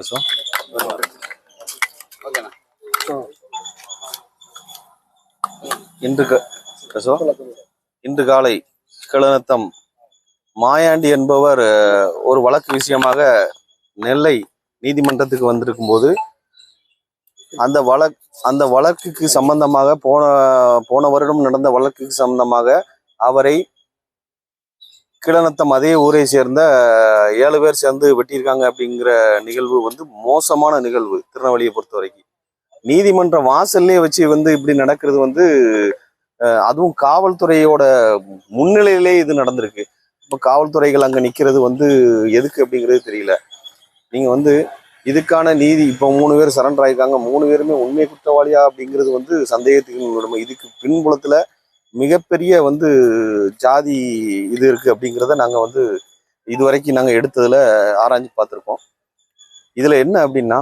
பேசுவோம் இன்று க- பேசுவோம் இன்று காலை கிளநத்தம் மாயாண்டி என்பவர் ஒரு வழக்கு விஷயமாக நெல்லை நீதிமன்றத்துக்கு வந்திருக்கும் போது அந்த வழக் அந்த வழக்குக்கு சம்பந்தமாக போன போன வருடம் நடந்த வழக்குக்கு சம்பந்தமாக அவரை கிளநத்தம் அதே ஊரை சேர்ந்த ஏழு பேர் சேர்ந்து வெட்டியிருக்காங்க அப்படிங்கிற நிகழ்வு வந்து மோசமான நிகழ்வு திருநெல்வேலியை பொறுத்த வரைக்கும் நீதிமன்ற வாசல்லே வச்சு வந்து இப்படி நடக்கிறது வந்து அதுவும் காவல்துறையோட முன்னிலையிலே இது நடந்திருக்கு. இப்போ காவல்துறைகள் அங்கே நிற்கிறது வந்து எதுக்கு அப்படிங்கிறது தெரியல. நீங்கள் வந்து இதுக்கான நீதி இப்போ மூணு பேர் சரண்டர் ஆயிருக்காங்க மூணு பேருமே உண்மை குற்றவாளியா அப்படிங்கிறது வந்து சந்தேகத்துக்கு இதுக்கு பின்புலத்தில் மிகப்பெரிய வந்து ஜாதி இது இருக்கு அப்படிங்கிறத நாங்கள் வந்து இதுவரைக்கும் நாங்கள் எடுத்ததில் ஆராய்ஞ்சு பார்த்துருக்கோம். இதில் என்ன அப்படின்னா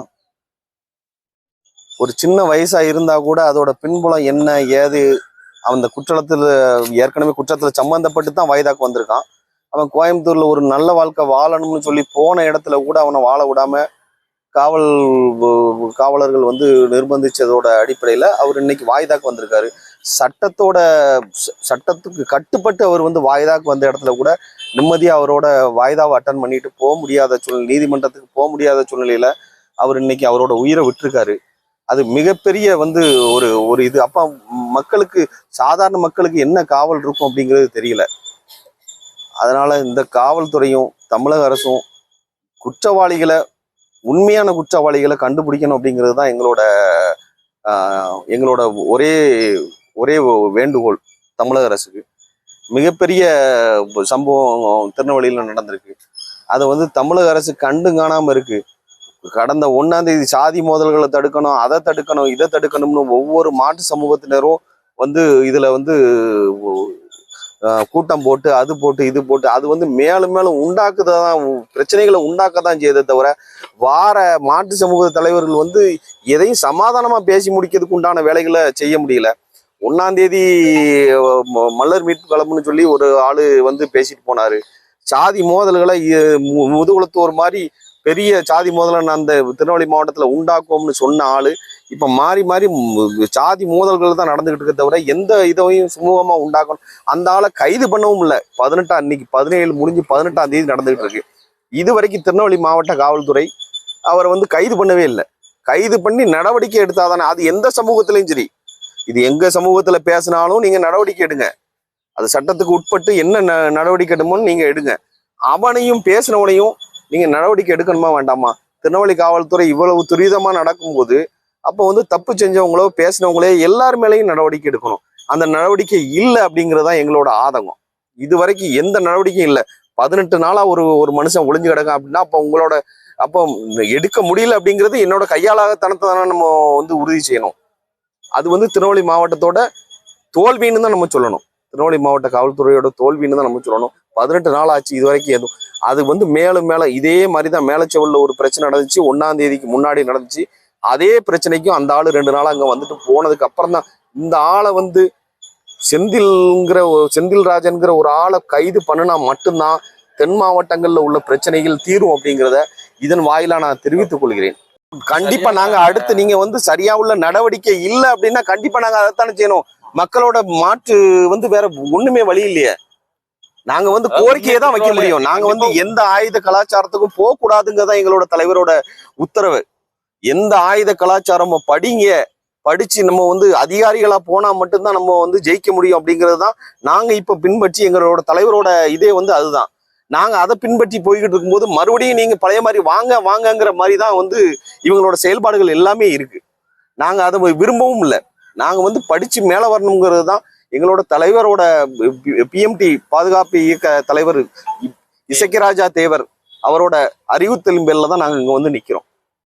ஒரு சின்ன வயசாக இருந்தால் கூட அதோட பின்புலம் என்ன ஏது அந்த குற்றத்தில் ஏற்கனவே குற்றத்தில் சம்மந்தப்பட்டு தான் வயதாக்கு வந்திருக்கான். அவன் கோயம்புத்தூரில் ஒரு நல்ல வாழ்க்கை வாழணும்னு சொல்லி போன இடத்துல கூட அவனை வாழ விடாம காவல் காவலர்கள் வந்து நிர்பந்திச்சதோட அடிப்படையில் அவர் இன்னைக்கு வாய்தாக்கு வந்திருக்காரு. சட்டத்தோட ச- சட்டத்துக்கு கட்டுப்பட்டு அவர் வந்து வாய்தாக்கு வந்த இடத்துல கூட நிம்மதியாக அவரோட வாய்தாவை அட்டன் பண்ணிட்டு போக முடியாத சூழ்நிலை நீதிமன்றத்துக்கு போக முடியாத சூழ்நிலையில அவர் இன்னைக்கு அவரோட உயிரை விட்டுருக்காரு. அது மிகப்பெரிய வந்து ஒரு ஒரு இது. அப்ப மக்களுக்கு சாதாரண மக்களுக்கு என்ன காவல் இருக்கும் அப்படிங்கிறது தெரியல. அதனால இந்த காவல்துறையும் தமிழக அரசும் குற்றவாளிகளை உண்மையான குற்றவாளிகளை கண்டுபிடிக்கணும் அப்படிங்கிறது தான் எங்களோட எங்களோட ஒரே ஒரே வேண்டுகோள் தமிழக அரசுக்கு. மிகப்பெரிய சம்பவம் திருநெல்வேலியில் நடந்திருக்கு. அதை வந்து தமிழக அரசு கண்டு காணாமல் இருக்குது கடந்த ஒன்னாம் தேதி சாதி மோதல்களை தடுக்கணும் அதை தடுக்கணும் இதை தடுக்கணும்னு ஒவ்வொரு மாட்டு சமூகத்தினரும் வந்து இதுல வந்து கூட்டம் போட்டு அது போட்டு இது போட்டு அது வந்து மேலும் மேலும் உண்டாக்குதான் பிரச்சனைகளை உண்டாக்க தான் செய்யுதே தவிர வார மாட்டு சமூக தலைவர்கள் வந்து எதையும் சமாதானமா பேசி முடிக்கிறதுக்கு உண்டான வேலைகளை செய்ய முடியல. ஒன்னாம் தேதி அஹ், மல்லர் மீட்பு களம்னு சொல்லி ஒரு ஆளு வந்து பேசிட்டு போனாரு. சாதி மோதல்களை முதுகுலத்தோர் மு- மாதிரி பெரிய சாதி மோதலை அந்த திருநெல்வேலி மாவட்டத்தில் உண்டாக்குவோம்னு சொன்ன ஆள். இப்போ மாறி மாறி சாதி மோதல்கள் தான் நடந்துகிட்டு இருக்க தவிர எந்த இதையும் சுமூகமாக உண்டாக்கணும். அந்த ஆளை கைது பண்ணவும் இல்லை. பதினெட்டாம் இன்னைக்கு பதினேழு முடிஞ்சு பதினெட்டாம் தேதி நடந்துகிட்டு இருக்கு. இது வரைக்கும் திருநெல்வேலி மாவட்ட காவல்துறை அவரை வந்து கைது பண்ணவே இல்லை. கைது பண்ணி நடவடிக்கை எடுத்தாதானே. அது எந்த சமூகத்திலையும் சரி. இது எங்க சமூகத்துல பேசினாலும் நீங்க நடவடிக்கை எடுங்க. அது சட்டத்துக்கு உட்பட்டு என்ன ந- நடவடிக்கை எடுமோன்னு நீங்க எடுங்க. அவனையும் பேசினவனையும் நீங்க நடவடிக்கை எடுக்கணுமா வேண்டாமா? திருநெல்வேலி காவல்துறை இவ்வளவு துரிதமா நடக்கும்போது அப்போ வந்து தப்பு செஞ்சவங்களோ பேசினவங்களோ எல்லார் மேலேயும் நடவடிக்கை எடுக்கணும். அந்த நடவடிக்கை இல்லை அப்படிங்கிறது தான் எங்களோட ஆதங்கம். இது வரைக்கும் எந்த நடவடிக்கையும் இல்லை. பதினெட்டு நாளா ஒரு ஒரு மனுஷன் ஒளிஞ்சு கிடக்கும் அப்படின்னா அப்போ உங்களோட அப்போ எடுக்க முடியல அப்படிங்கிறது என்னோட கையாளாகத்தனத்தை தானே நம்ம வந்து உறுதி செய்யணும். அது வந்து திருநெல்வேலி மாவட்டத்தோட தோல்வின்னு தான் நம்ம சொல்லணும். திருநெல்வேலி மாவட்ட காவல்துறையோட தோல்வின்னு தான் நம்ம சொல்லணும். பதினெட்டு நாள் ஆச்சு இது வரைக்கும் எதுவும். அது வந்து மேலும் மேலே இதே மாதிரி தான் மேலச்செவல்ல ஒரு பிரச்சனை நடந்துச்சு. ஒன்றாம் தேதிக்கு முன்னாடி நடந்துச்சு. அதே பிரச்சனைக்கும் அந்த ஆள் ரெண்டு நாள் அங்கே வந்துட்டு போனதுக்கு அப்புறம் தான் இந்த ஆளை வந்து செந்தில்ங்கிற செந்தில் ராஜன்கிற ஒரு ஆளை கைது பண்ணுனா மட்டும்தான் தென் மாவட்டங்களில் உள்ள பிரச்சனைகள் தீரும் அப்படிங்கிறத இதன் வாயிலாக நான் தெரிவித்துக் கொள்கிறேன். கண்டிப்பா நாங்க அடுத்து நீங்க வந்து சரியா உள்ள நடவடிக்கை இல்ல அப்படின்னா கண்டிப்பா நாங்க அதைத்தானே செய்யணும். மக்களோட மாற்று வந்து வேற ஒண்ணுமே வழி இல்லையே. நாங்க வந்து கோரிக்கையை தான் வைக்க முடியும். நாங்க வந்து எந்த ஆயுத கலாச்சாரத்துக்கும் போக கூடாதுங்கிறதா எங்களோட தலைவரோட உத்தரவு. எந்த ஆயுத கலாச்சாரமும் படிங்க. படிச்சு நம்ம வந்து அதிகாரிகளா போனா மட்டும்தான் நம்ம வந்து ஜெயிக்க முடியும் அப்படிங்கிறது தான் நாங்க இப்ப பின்பற்றி எங்களோட தலைவரோட இதே வந்து அதுதான். நாங்க அதை பின்பற்றி போய்கிட்டு இருக்கும்போது மறுபடியும் நீங்க பழைய மாதிரி வாங்க வாங்கங்கிற மாதிரி தான் வந்து இவங்களோட செயல்பாடுகள் எல்லாமே இருக்கு. நாங்க அதை விரும்பவும் இல்லை. நாங்க வந்து படிச்சு மேல வரணுங்கிறது தான் எங்களோட தலைவரோட பிஎம்டி பாதுகாப்பு இயக்க தலைவர் இசக்கிராஜா தேவர் அவரோட அறிவுத்தெளிம்பேர்ல தான் நாங்கள் இங்கே வந்து நிற்கிறோம்